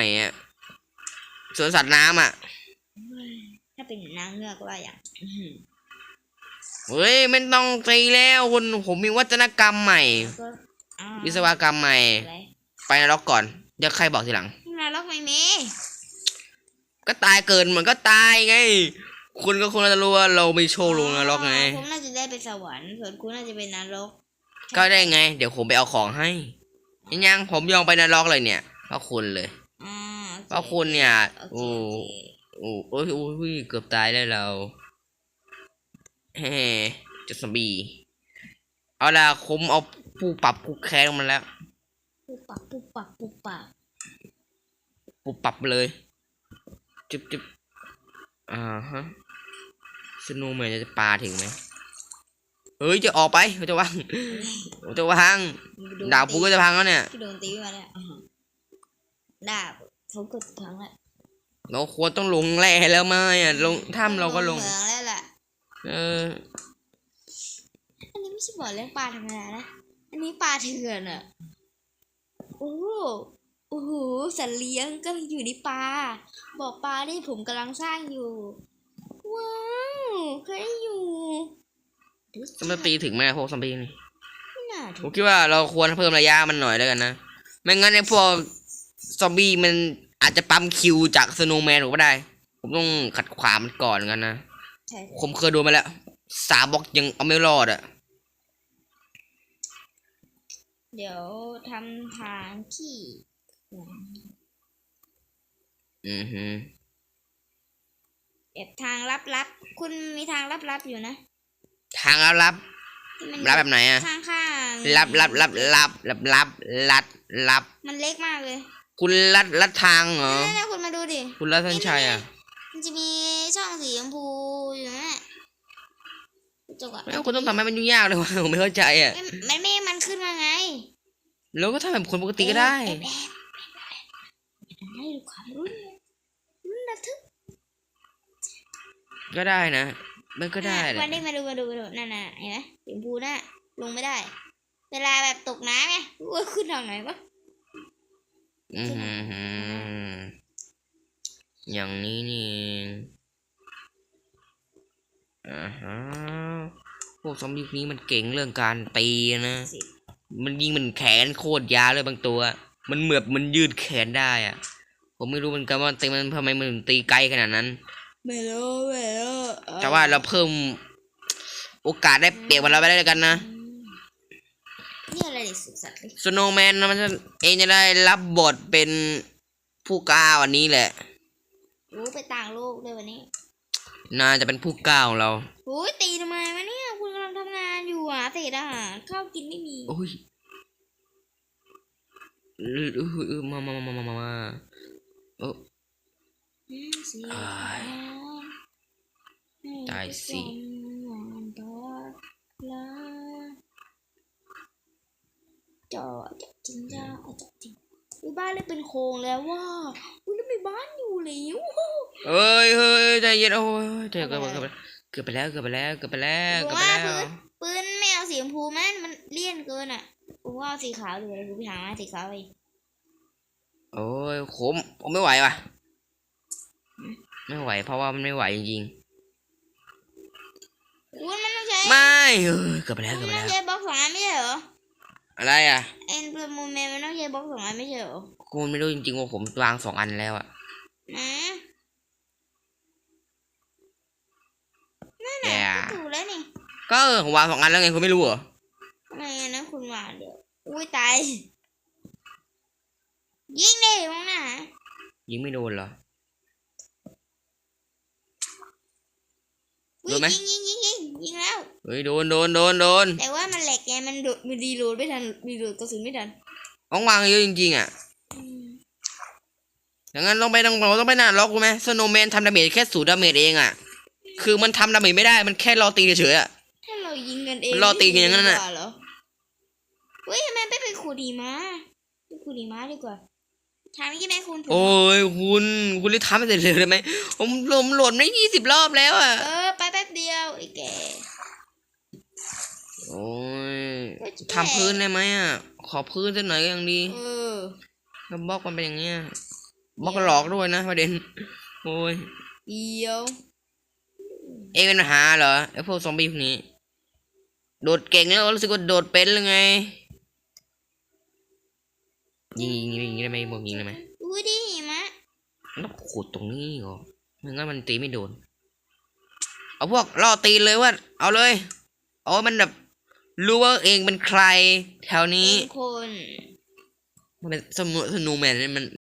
ม่อะสวนสัตว์น้ำอะถ้าเป็นนางเงือกก็ว่าอย่างอื้อหือเฮ้ยไม่ต้องตีแล้วคุณผมมีวัฒนกรรมใหม่ ก็อ่าวิศวกรรมใหม่ อะไรไปนรกก่อนเดี๋ยวใครบอกทีหลัง นรกไม่มีก็ตายเกินมันก็ตายไง คุณก็คงจะรู้ว่าเรามีโชคลงนรกไงอ๋อผมน่าจะได้ไปสวรรค์ส่วนคุณน่าจะเป็นนรกก็ได้ไง เดี๋ยวผมไปเอาของให้ยังยังผมยองไปนรกเลยเนี่ยเพราะคุณเลย อ่าโอเคเพราะคุณเนี่ยโอเคโอ้โอเคโอ้โอ้ยโอ้ยเกือบตายได้เราเฮ้จะสบีเอาละผมเอาผู้ปรับผู้แค้นมันแล้วปุ๊บปับปุ๊บปับปุ๊บปับปุ๊บปรับเลยจุ๊บจุ๊บอ่าฮะสโนว์แมนจะปาถึงไหมเฮ้ยจะออกไปเขาจะวางเขาจะวางดาบปูก็จะพังแล้วเนี่ยที่โดนตีมาเนี่ยอ่าฮะดาบ เขากดครั้งละเราควรต้องลงแร่แล้วไหมอะลงถ้ำเราก็ลงเหมืองแล้วล่ะเอออันนี้ไม่ใช่บ่อเลี้ยงปลาธรรมดานะอันนี้ปลาเถื่อนอะโอ้โหโอ้โหสัตว์เลี้ยงก็อยู่ในปลาบ่อปลาที่ผมกำลังสร้างอยู่ว้าวเคยอยู่จะมาตีถึงไหมพวกซอมบี้นี่ไม่น่าผถึมงคิดว่าเราควรเพิ่มระยะมันหน่อยแล้วกันนะไม่งั้นไอ้พวก ซอมบี้มันอาจจะปั๊มคิวจากสโนว์แมนผมก็ได้ ผมต้องขัดขวางมันก่อนกันนะ ใช่ ผมเคยโดนมาแล้ว สามบล็อกยังเอาไม่รอดอะเดี๋ยวทำทางที่อือฮึเก็บทางลับๆ คุณมีทางลับๆอยู่นะ ทางลับรับที่มันรับแบบไหนอะข้างข้างรับรับรับรับรับรับลัดรับ มันเล็กมากเลย คุณลัดลัดทางเหรอ นั่นๆคุณมาดูดิ คุณลัดเส้นชัยอะมันจะมีช่องสีชมพูอยู่นะจบอะแล้วคุณต้องทำให้มันยุ่งยากเลยวะผมไม่เข้าใจอะเอ้ยมันไม่มันขึ้นมาไงแล้วก็ทำแบบคนปกติก็ได้แอบแอบแอบได้ดูความรุนรุนระทึกก็ได้นะ มันก็ได้แหละ วันนี้มาดูมาดูมาดูนั่นน่ะเห็นไหมสีชมพูน่ะลงไม่ได้ เวลาแบบตกน้ำไงว่าขึ้นทางไหนวะ อือหือหืออย่างนี้นี่เองอ่าฮะพวกซอมบี้นี้มันเก่งเรื่องการตีนะสิมันยิงมันแขนโคตรยาวเลยบางตัว มันเหมือบมันยืดแขนได้อะผมไม่รู้เหมือนกันว่าตีมันทำไมมันถึงตีไกลขนาดนั้น ไม่รู้ไม่รู้เออแต่ว่าเราเพิ่ม โอกาสได้เปรียบมันเราไปได้แล้วกันนะ อืมนี่อะไรเนี่ยสุขสันต์เลยสโนว์แมนนะมันจะเองจะได้รับบทเป็นผู้กล้าวันนี้แหละ รู้ไปต่างโลกเลยวันนี้น่าจะเป็นผู้กล้าของเราโอ้ยตีทำไมวะเนี่ย คุณกำลังทำงานอยู่อะเศษอาหารข้าวกินไม่มีโอ้ยเออเออเออมามามามามามาเอออืมสิอ้ายตายสิจ อจะจริงจ้าจะจริงอุยบ้านเลยเป็นโครงแล้วว่าอุ้ยแล้วมีบ้านอยู่แล้วเอ้ยเฮ้ยใจเย็นโอ้ยเดี๋ยวเกือบเกือบไปแล้วเกือบไปแล้วเกือบไปแล้วเกือบไปว่าแล้วพื้นปืนไม่เอาสีชมพูแม่มันเลี่ยนเกินอะผมว่าเอาสีขาวดีกว่ากูไปหามาสีขาวไปโอ้ยผมผมไม่ไหวว่ะ ไม่ไหว เพราะว่ามันไม่ไหวจริงคุณมันต้องใช้ๆไม่เออเกือบไปแล้วมัเกือบนไปต้องแล้วใช้บล็อกสองอันไม่ใช่เหรอ อะไรอะเอ็นเปอร์มูเมนมันต้องใช้บล็อกสองอันไม่ใช่เหรอคุณไม่รู้จริงๆว่าผมวางสองอันแล้วอะนะนั่นแย่น่ะก็ถูกแล้วนี่ก็เออผมวางสองอันแล้วไงคุณไม่รู้เหรอทำไมอันนั้นคุณว่าเดี๋ยวอุ้ยตายยิงดิมองหน้ายิงไม่โดนเหรอ โดยนไหมยิงยิงยิงยิงยิงแล้ว เฮ้ยโดนโดนโดนโดนแต่ว่ามันแหลกไงมันโดดมันรีโหลดไม่ทันรีโหลดกระสุนไม่ทันต้องวางเยอะจริงๆอะอย่างนั้นต้องไปต้องเราต้องไปหน้าล็อกกูไหมสโนว์แมนทำดาเมจแค่ศูนย์ดาเมจเองอะ คือมันทำดาเมจไม่ได้มันแค่รอตีเฉยๆอะถ้าเรายิงกันเองรอตีกันอย่างนั้นน่ะเหรอเฮ้ยทำไมไม่เป็นขูดีม้าเป็นขูดีม้าดีกว่าทางนี้ไหมคุณโอ้ยคุณคุณรีบทำให้เสร็จเร็วได้ไหมผมลมโหลดไม่ยี่สิบรอบแล้วอะเออ ไปแป๊บเดียวไอ้แกโอ้ยก็แค่ทำพื้นได้ไหมอะ ขอพื้นสักหน่อยก็ยังดีเออแล้วบล็อกมันเป็นอย่างเงี้ยบล็อกหลอกด้วยนะประเด็น โอ้ยเดียว เองเป็นปัญหาเหรอไอ้พวกซอมบี้พวกนี้ โดดเก่งแล้วรู้สึกว่าโดดเป็นหรือไง ยิงยิงยิงยิงได้ไหมบอกยิงได้ไหมดูดิมะต้องขุดตรงนี้เหรอไม่งั้นมันตีไม่โดน เอาพวกล่อตีนเลยว่าเอาเลยเอาให้มันแบบรู้ว่าเองเป็นใครแถวนี้เป็นคน มันเป็นสมุสนูแมนเนี่ยมัน